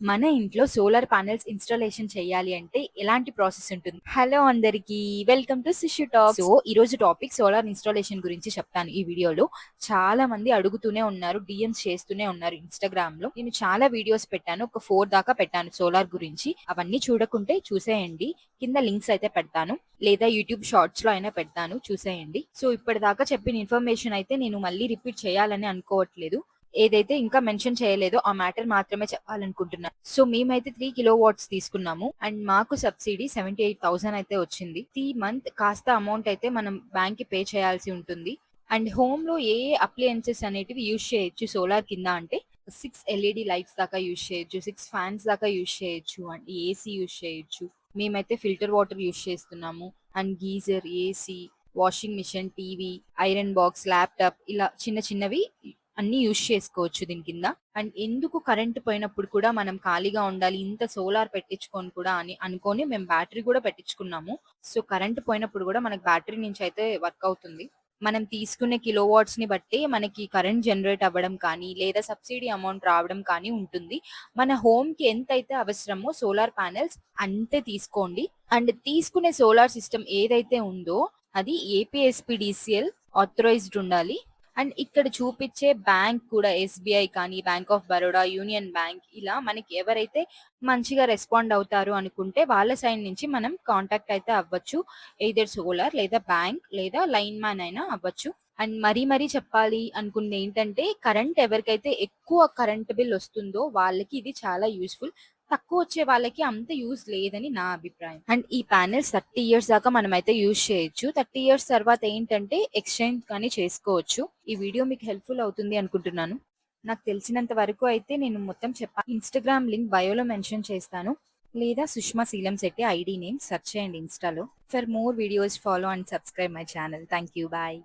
మన ఇంట్లో solar panels installation చేయాలి అంటే ఎలాంటి ప్రాసెస్ ఉంటుంది? హలో అందరికీ. వెల్కమ్ టు సిష్యూ టాక్స్. సో, ఈరోజు టాపిక్ సోలార్ ఇన్‌స్టాలేషన్ గురించి చెప్తాను ఈ వీడియోలో. చాలా మంది అడుగుతూనే ఉన్నారు. డీఎమ్స్ చేస్తూనే ఉన్నారు ఇన్‌స్టాగ్రామ్‌లో. నేను చాలా వీడియోస్ పెట్టాను. ఒక 4 దాకా పెట్టాను సోలార్ గురించి. అవన్నీ చూడకుంటే చూసేయండి. కింద లింక్స్ అయితే పెడతాను. లేదా యూట్యూబ్ షార్ట్స్‌లో అయినా పెడతాను చూసేయండి. సో, ఇప్పటిదాకా చెప్పిన ఇన్ఫర్మేషన్ అయితే నేను మళ్ళీ రిపీట్ చేయాలని అనుకోవట్లేదు. ఏదైతే ఇంకా మెన్షన్ చేయలేదో ఆ మ్యాటర్ మాత్రమే చెప్పాలనుకుంటున్నా. సో, మేమైతే త్రీ కిలో వాట్స్ తీసుకున్నాము. అండ్ మాకు సబ్సిడీ 78,000 అయితే వచ్చింది. ఈ మంత్ కాస్త అమౌంట్ అయితే మనం బ్యాంక్‌కి పే చేయాల్సి ఉంటుంది. అండ్ హోమ్‌లో ఏ ఏ అప్లయన్సెస్ అనేటివి యూజ్ చేయొచ్చు సోలార్ కింద అంటే సిక్స్ ఎల్ఈడి లైట్స్ దాకా యూజ్ చేయొచ్చు. సిక్స్ ఫ్యాన్స్ దాకా యూజ్ చేయొచ్చు. అండ్ ఏసీ యూజ్ చేయొచ్చు. మేమైతే ఫిల్టర్ వాటర్ యూజ్ చేస్తున్నాము. And geyser, AC, washing machine, TV, iron box, laptop ఇలా చిన్న చిన్నవి అన్ని యూజ్ చేసుకోవచ్చు దీని కింద. అండ్ ఎందుకు కరెంట్ పోయినప్పుడు కూడా మనం ఖాళీగా ఉండాలి. ఇంత సోలార్ పెట్టించుకొని కూడా అని అనుకొని మేము బ్యాటరీ కూడా పెట్టించుకున్నాము. సో, కరెంట్ పోయినప్పుడు కూడా మనకు బ్యాటరీ నుంచి అయితే వర్క్ అవుతుంది. మనం తీసుకునే కిలో వాట్స్‌ని బట్టి మనకి కరెంట్ జనరేట్ అవ్వడం కానీ, లేదా సబ్సిడీ అమౌంట్ రావడం కానీ ఉంటుంది. మన హోమ్కి ఎంత ఎంతైతే అవసరమో సోలార్ ప్యానెల్స్ అంతే తీసుకోండి. అండ్ తీసుకునే సోలార్ సిస్టమ్ ఏదైతే ఉందో అది ఏపీఎస్‌పీడీసీఎల్ ఆథరైజ్డ్ ఉండాలి. అండ్ ఇక్కడ చూపించే బ్యాంక్ కూడా ఎస్‌బీఐ కానీ, Bank of Baroda, Union Bank ఇలా మనకి ఎవరైతే మంచిగా రెస్పాండ్ అవుతారు అనుకుంటే వాళ్ళ సైడ్ నుంచి మనం కాంటాక్ట్ అయితే అవ్వచ్చు. ఎయిదర్ సోలార్ లేదా బ్యాంక్ లేదా లైన్ మ్యాన్ అయినా అవ్వచ్చు. అండ్ మరీ మరీ చెప్పాలి అనుకుంది ఏంటంటే కరెంట్ ఎవరికైతే ఎక్కువ కరెంట్ బిల్ వస్తుందో వాళ్ళకి ఇది చాలా యూస్ఫుల్ తక్కువ వచ్చే వాళ్ళకి అంత యూజ్ లేదని నా అభిప్రాయం. అండ్ ఈ ప్యానెల్స్ 30 ఇయర్స్ దాకా మనం అయితే యూజ్ చేయొచ్చు. 30 ఇయర్స్ తర్వాత ఏంటంటే ఎక్స్‌చేంజ్ కానీ చేసుకోవచ్చు. ఈ వీడియో మీకు హెల్ప్‌ఫుల్ అవుతుంది అనుకుంటున్నాను. నాకు తెలిసినంత వరకు అయితే నేను మొత్తం చెప్పా. ఇన్‌స్టాగ్రామ్ లింక్ బయోలో మెన్షన్ చేస్తాను. లేదా Sushma Seelamsetty ID name search చేయండి ఇన్‌స్టాలో. For more videos follow and subscribe my channel. Thank you. Bye.